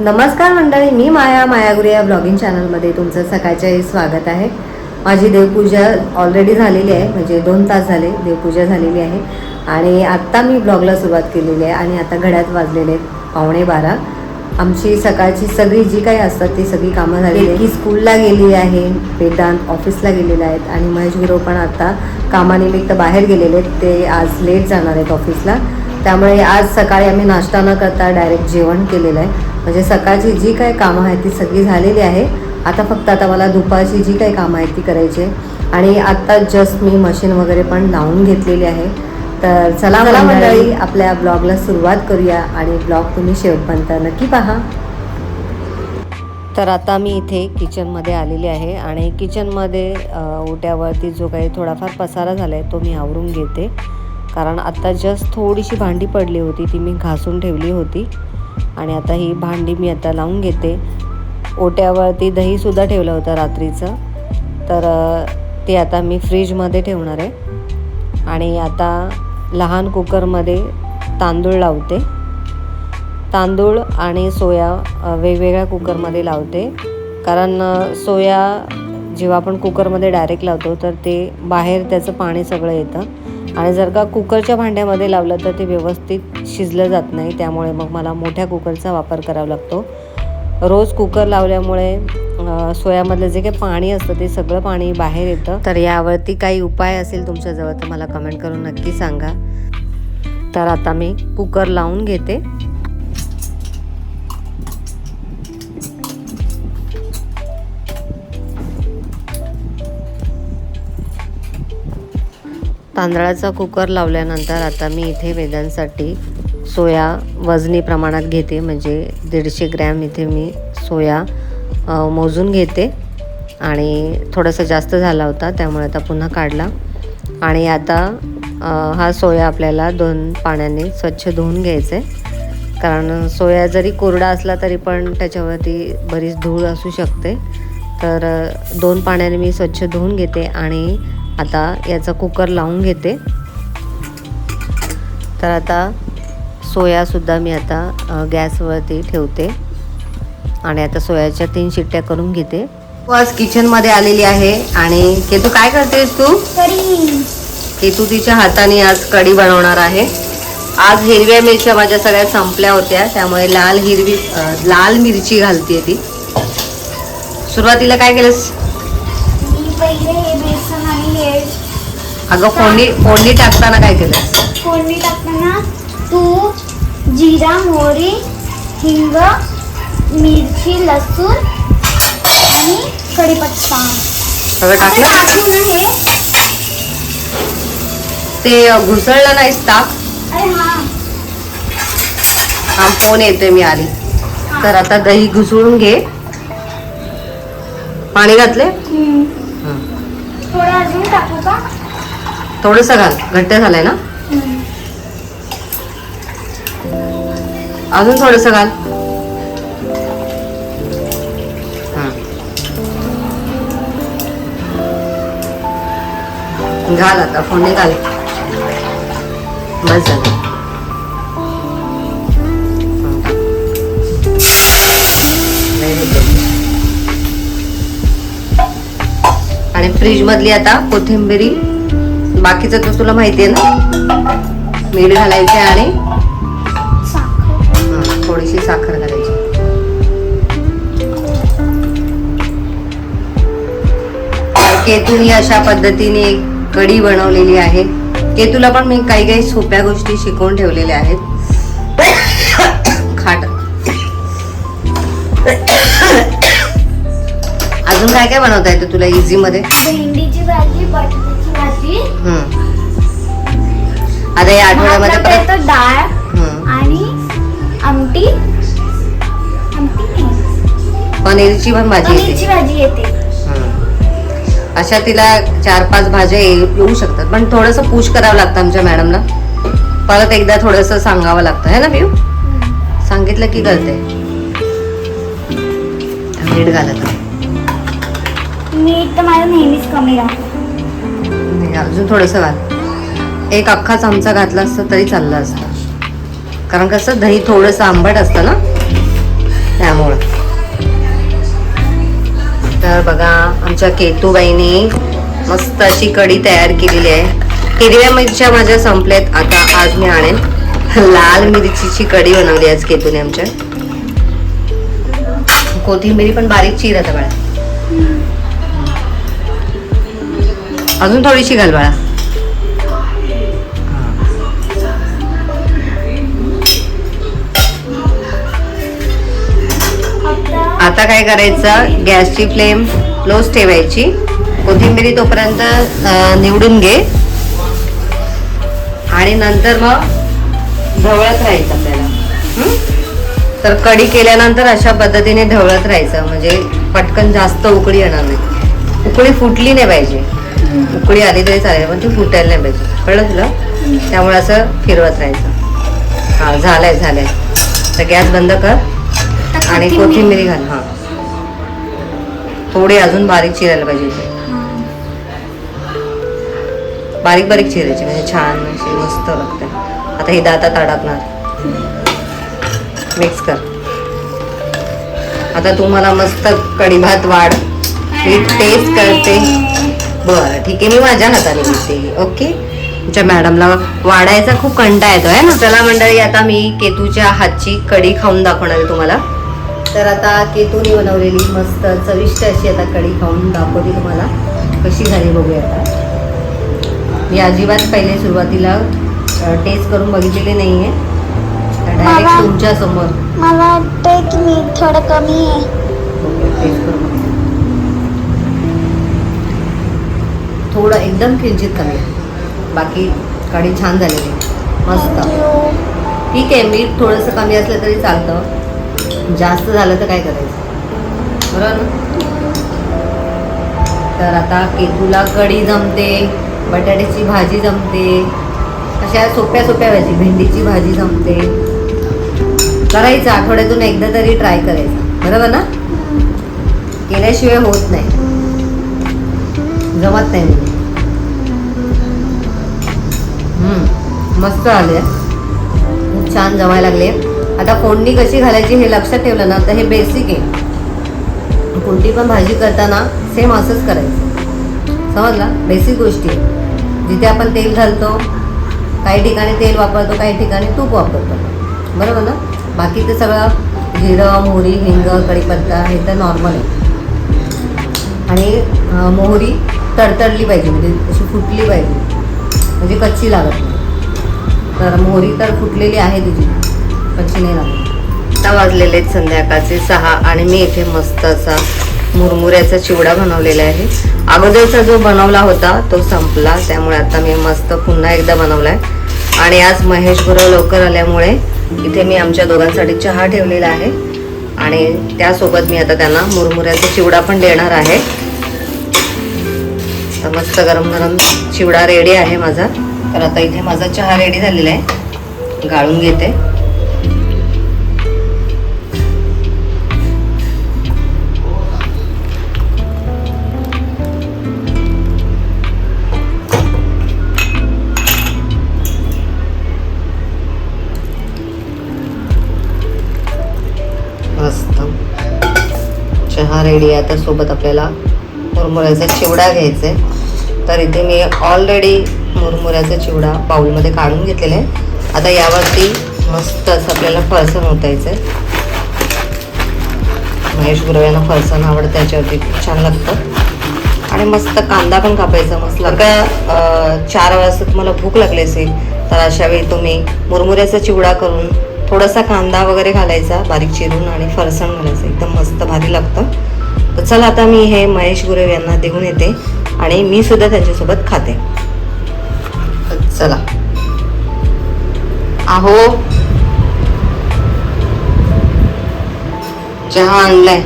नमस्कार मंडळी मी माया मायागुरी या ब्लॉगिंग चॅनलमध्ये तुमचं सकाळचे स्वागत आहे. माझी देवपूजा ऑलरेडी झालेली आहे म्हणजे दोन तास झाले देवपूजा झालेली आहे. आणि आत्ता मी ब्लॉगला सुरुवात केलेली आहे आणि आता घड्यात वाजलेले आहेत पावणे बारा. आमची सकाळची सगळी जी काही असतात ती सगळी कामं झालेली आहेत. की स्कूलला गेली आहे वेदांत ऑफिसला गेलेले आहेत आणि महेश गुरव पण आता कामानिमित्त बाहेर गेलेले आहेत. ते आज लेट जाणार आहेत ऑफिसला त्यामुळे आज सकाळी आम्ही नाश्ता न करता डायरेक्ट जेवण केलेलं आहे. म्हणजे सकाळची जी काही कामं आहेत ती सगळी झालेली आहे. आता फक्त आता मला दुपारची जी काही कामं आहेत ती करायची आहे. आणि आता जस्ट मी मशीन वगैरे पण लावून घेतलेली आहे. तर चला मला मंडळी आपल्या ब्लॉगला सुरुवात करूया आणि ब्लॉग तुम्ही शेवटपर्यंत नक्की पहा. तर आता मी इथे किचनमध्ये आलेली आहे आणि किचनमध्ये ओट्यावरती जो काही थोडाफार पसारा झाला आहे तो मी आवरून घेते. कारण आता जस्ट थोडीशी भांडी पडली होती ती मी घासून ठेवली होती. आणि आता ही भांडी मी आता लावून घेते. ओट्यावरती दहीसुद्धा ठेवलं होतं रात्रीचं. तर ते आता मी फ्रीजमध्ये ठेवणार आहे. आणि आता लहान कुकरमध्ये तांदूळ लावते. तांदूळ आणि सोया वेगवेगळ्या कुकरमध्ये लावते. कारण सोया जेव्हा आपण कुकरमध्ये डायरेक्ट लावतो तर ते बाहेर त्याचं पाणी सगळं येतं. आणि जर का कुकरच्या भांड्यामध्ये लावलं तर ते व्यवस्थित शिजलं जात नाही. त्यामुळे मग मला मोठ्या कुकरचा वापर करावा लागतो. रोज कुकर लावल्यामुळे सोयामधलं जे काही पाणी असतं ते सगळं पाणी बाहेर येतं. तर यावरती काही उपाय असेल तुमच्याजवळ तर मला कमेंट करून नक्की सांगा. तर आता मी कुकर लावून घेते. तांदळाचा कुकर लावल्यानंतर आता मी इथे वेदांसाठी सोया वजनी प्रमाणात घेते म्हणजे दीडशे ग्रॅम इथे मी सोया मोजून घेते. आणि थोडासा जास्त झाला होता त्यामुळे आता पुन्हा काढला. आणि आता हा सोया आपल्याला दोन पाण्याने स्वच्छ धुवून घ्यायचं. आहे कारण सोया जरी कोरडा असला तरी पण त्याच्यावरती बरीच धूळ असू शकते. तर दोन पाण्याने मी स्वच्छ धुवून घेते आणि आता याचा कुकर लावून घेते. तर आता सोयासुद्धा मी आता गॅसवरती ठेवते. आणि आता सोयाच्या तीन शिट्ट्या करून घेते. आज किचनमध्ये आलेली आहे. आणि के तू काय करतेस तू? की तू तिच्या हाताने आज कढी बनवणार आहे. आज हिरव्या मिरच्या माझ्या सगळ्या संपल्या होत्या. त्यामुळे लाल हिरवी लाल मिरची घालते ती. सुरुवातीला काय केलंस? पहिले हे बेसन आणि हे अगं फोडणी फोडणी टाकताना काय केलंस फोडणी टाकताना तूप जिरा मोहरी हिंग मिरची लसूण आणि कढीपत्ता. सगळं आता टाकलं? टाकू ना ते घुसळलं नाहीस ताक अरे हा. हा फोन येतोय मी आली तर आता दही घुसळून घे. पाणी घातले हम्म. थोडं अजून टाकू का? थोडस घाल. घट्ट झालंय ना. अजून थोडस घाल. हं. घाल आता फोडणी घाल. बस झालं. फ्रीज मधली आता कोथिंबिरी. बाकीचं तर तुला माहिती आहे ना. मीठ घालायचे आणि थोडीशी साखर घालायची. केतून केतूनी अशा पद्धतीने एक कढी बनवलेली आहे. केतूला पण मी काही काही सोप्या गोष्टी शिकवून ठेवलेल्या आहेत. खाट अजून काय काय बनवता येतं तुला इझी मध्ये? भेंडीची भाजी बटाट्याची भाजी. हम्म. आता या आठवड्यामध्ये परत येतो डाळ हम्म. आणि आमटी. आमटी नाही. पनीरची पण भाजी येते. पनीरची भाजी येते. हम्म. अशा तिला चार पाच भाज्या ये- येऊ शकतात. पण थोडस पुश करावं लागतं आमच्या मॅडमला परत एकदा थोडस सांगावं लागतं. है ना पिऊ सांगितलं की कळते मीठ घालत आहे. मीठ तर माझं नेहमीच कमी राहतं. नाही, अजून थोडस घाल. एक अख्खा चमचा घातला असतं तरी चाललं असतं. कारण कसं दही थोडंसं आंबट असतं ना? त्यामुळं. तर बघा आमच्या केतूबाईने मस्त अशी कढी तयार केलेली आहे. हिरव्या मिरच्या माझ्या संपल्यात. आता आज मी आणेन लाल मिरचीची कढी बनवली आज केतूने आमच्या कोथिंबिरी पण बारीक चीर आता बाळा. अजून थोडीशी घाल बाळा. आता काय करायचं? गॅसची फ्लेम क्लोज ठेवायची. कोथिंबिरी तोपर्यंत निवडून घे. आणि नंतर मग ढवळत राहायचं आपल्याला. तर कढी केल्यानंतर अशा पद्धतीने ढवळत राहायचं. म्हणजे पटकन जास्त उकळी येणार नाही. उकळी फुटली नाही पाहिजे. उकळी आली तरी चालेल पण ती फुटायला नाही पाहिजे. कळलं तुला? त्यामुळे असं फिरवत राहायचं. हा झालंय झालंय. तर गॅस बंद कर आणि कोथिंबिरी. घाल हा. थोडी अजून बारीक चिरायला पाहिजे. बारीक बारीक चिरायची म्हणजे छान अशी मस्त लागते. आता ही दातात अडकणार. मिक्स कर. आता तू मला मस्त कढी भात वाढ मी टेस्ट करते. बरं ठीक आहे मी माझ्या हाताने घेते ओके? तुमच्या मॅडमला वाढायचा खूप कंटा येतो आहे ना चला मंडळी आता मी केतूच्या हातची कढी खाऊन दाखवणार आहे तुम्हाला. तर आता केतूने बनवलेली मस्त चविष्ट अशी आता कढी खाऊन दाखवते तुम्हाला. कशी झाली बघूया आता. मी अजिबात पहिले सुरुवातीला टेस्ट करून बघितलेली नाही आहे डायरेक्ट बाबा. तुमच्यासमोर मला वाटतंय की मी थोडं कमी आहे. टेस्ट करून थोडं एकदम किंचित कमी आहे बाकी कढी छान झालेली. मस्त. ठीक आहे मीठ थोडंसं कमी असलं तरी चालतं. जास्त झालं तर काय करायचं? बरोबर ना? तर आता केतूला कढी जमते बटाट्याची भाजी जमते अशा सोप्या सोप्या भाजी भेंडीची भाजी जमते. करायचं आठवड्यातून एकदा तरी ट्राय करायचं. बरोबर ना? केल्याशिवाय होत नाही. जमत नाही. मस्त आले. खूप छान जमायला लागले. आता फोडणी कशी घालायची हे लक्षात ठेवलं ना तर हे बेसिक आहे. कोणती पण भाजी करताना सेम असंच करायचं. समजला? बेसिक गोष्टी आहे. जिथे आपण तेल घालतो काही ठिकाणी तेल वापरतो काही ठिकाणी तूप वापरतो. बरोबर ना? बाकी ते सगळं जिरं मोहरी हिंग कढीपत्ता हे तर नॉर्मल आहे. आणि मोहरी तडतडली पाहिजे म्हणजे अशी फुटली पाहिजे. म्हणजे कच्ची लागत नाही. तर मोहरी तर फुटलेली आहे तुझी. कच्ची नाही आता वाजलेले आहेत संध्याकाळचे सहा आणि मी इथे मस्त असा मुरमुऱ्याचा चिवडा बनवलेला आहे. अगोदरचा जो बनवला होता तो संपला. त्यामुळे आता मी मस्त पुन्हा एकदा बनवला आहे आणि आज महेश गुरव लवकर आल्यामुळे इथे मी आमच्या दोघांसाठी चहा ठेवलेला आहे. आणि त्यासोबत मी आता त्यांना मुरमुऱ्याचा चिवडा पण देणार आहे. तर मस्त गरम गरम चिवडा रेडी आहे माझा. तर आता इथे माझा चहा रेडी झालेला आहे. गाळून घेते. मस्त. चहा रेडी आहे. तर सोबत आपल्याला मुरमुऱ्याचा चिवडा घ्यायचा आहे. तर इथे मी ऑलरेडी मुरमुऱ्याचा चिवडा बाऊलमध्ये काढून घेतलेला आहे. आता यावरती मस्त असं आपल्याला फळसण ओतायचं आहे महेश गुरव यांना फळसण आवडतं त्याच्यावरती खूप छान लागतं. आणि मस्त कांदा पण कापायचा मस्त का चार वाजता तुम्हाला भूक लागली असेल तर अशा वेळी तुम्ही मुरमुऱ्याचा चिवडा करून थोडासा कांदा वगैरे घालायचा बारीक चिरून आणि फरसाण घालायचं. एकदम मस्त भारी लागतं. तर चला आता मी हे महेश गुरव यांना देऊन येते आणि मी सुद्धा त्यांच्यासोबत खाते. चला. आहो. चहा आणलाय.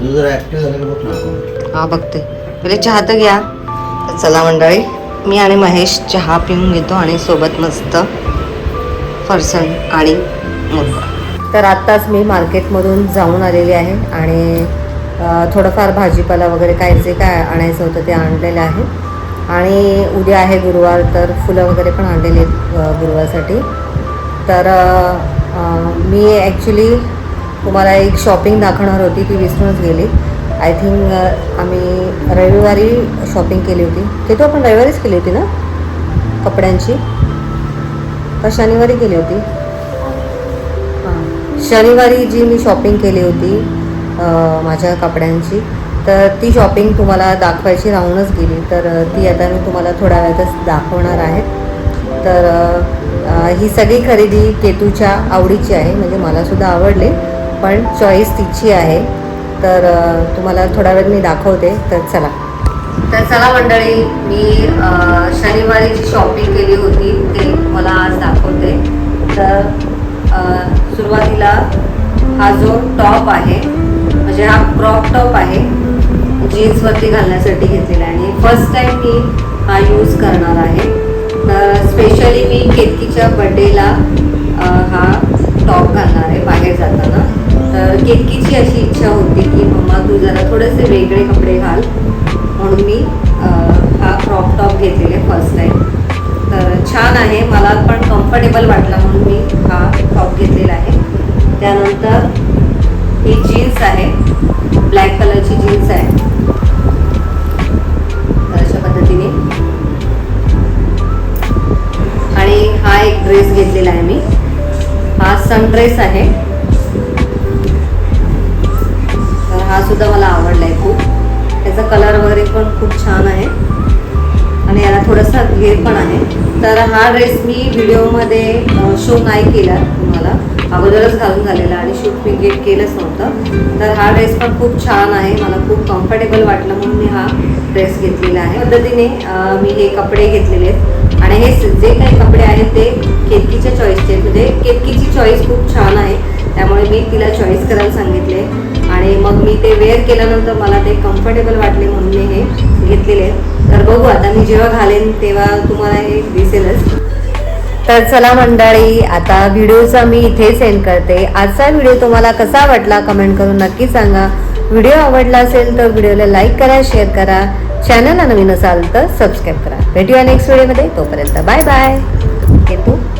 तू जर ऍक्टिव्ह झालं का बघ ना आपण. हा बघते. पहिले चहा तर घ्या. तर चला मंडळी मी आणि महेश चहा पिऊन घेतो आणि सोबत मस्त फरसाण आणि मूग तर आत्ताच मी मार्केटमधून जाऊन आलेली आहे आणि अ, थोडंफार भाजीपाला वगैरे काय जे काय आणायचं होतं ते आणलेलं आहे. आणि उद्या आहे गुरुवार तर फुलं वगैरे पण आणलेली आहेत गुरुवारसाठी. तर मी ॲक्च्युली तुम्हाला एक शॉपिंग दाखवणार होती ती विसरूनच गेली. आय थिंक आम्ही रविवारी शॉपिंग केली होती. ते तो आपण रविवारीच केली होती ना? कपड्यांची? का शनिवारी केली होती? शनिवारी जी मी शॉपिंग केली होती माझ्या कपड्यांची तर ती शॉपिंग तुम्हाला दाखवायची राहूनच गेली. तर ती आता मी तुम्हाला थोड्या वेळातच दाखवणार आहे तर ही सगळी खरेदी केतूच्या आवडीची आहे म्हणजे मलासुद्धा आवडले. पण चॉईस तिची आहे. तर तुम्हाला थोड्या वेळ मी दाखवते. तर चला. तर चला मंडळी मी शनिवारी जी शॉपिंग केली होती ते मला आज दाखवते. तर सुरुवातीला हा जो टॉप आहे म्हणजे हा क्रॉप टॉप आहे जीन्सवरती घालण्यासाठी घेतलेला आहे. आणि फर्स्ट टाईम मी हा यूज करणार आहे. तर स्पेशली मी केतकीच्या बड्डेला हा टॉप घालणार आहे बाहेर जाताना. तर केतकीची अशी इच्छा होती की मम्मा तू जरा थोडेसे वेगळे कपडे घाल. म्हणून मी हा क्रॉप टॉप घेतलेले फर्स्ट टाईम तर छान आहे. मला पण कम्फर्टेबल वाटला म्हणून मी हा टॉप घेतलेला आहे. त्यानंतर ही जीन्स आहे. ब्लॅक कलरची जीन्स आहे. तर अशा पद्धतीने. आणि हा एक ड्रेस घेतलेला आहे मी. हा सन ड्रेस आहे. तर हा सुद्धा मला आवडला आहे खूप. त्याचा कलर वगैरे पण खूप छान आहे. आणि याला थोडासा घेर पण आहे. तर हा ड्रेस मी व्हिडिओमध्ये शो नाही केला तुम्हाला. अगोदरच घालून झालेला आणि शूट मी गेट केलंच नव्हतं. तर हा ड्रेस पण खूप छान आहे. मला खूप कम्फर्टेबल वाटलं म्हणून मी हा ड्रेस घेतलेला आहे. पद्धतीने मी हे कपडे घेतलेले आहेत. आणि हे जे काही कपडे आहेत ते केतकीच्या चॉईसचे आहेत. म्हणजे केतकीची चॉईस खूप छान आहे. त्यामुळे मी तिला चॉईस करायला सांगितले. आणि मग मी ते वेअर केल्यानंतर मला ते कम्फर्टेबल वाटले म्हणून मी हे घेतलेले आहेत. तर बघू आता मी जेव्हा घालेन तेव्हा तुम्हाला हे दिसेलच. तर चला मंडळी आता व्हिडिओचा मी इथे सेंड करते. आजचा व्हिडिओ तुम्हाला कसा वाटला कमेंट करून नक्की सांगा. व्हिडिओ आवडला असेल तर व्हिडिओला लाईक करा शेअर करा. चॅनलला नवीन असाल तर सबस्क्राईब करा. भेटूया नेक्स्ट व्हिडिओमध्ये तोपर्यंत बाय बाय येतो बाय.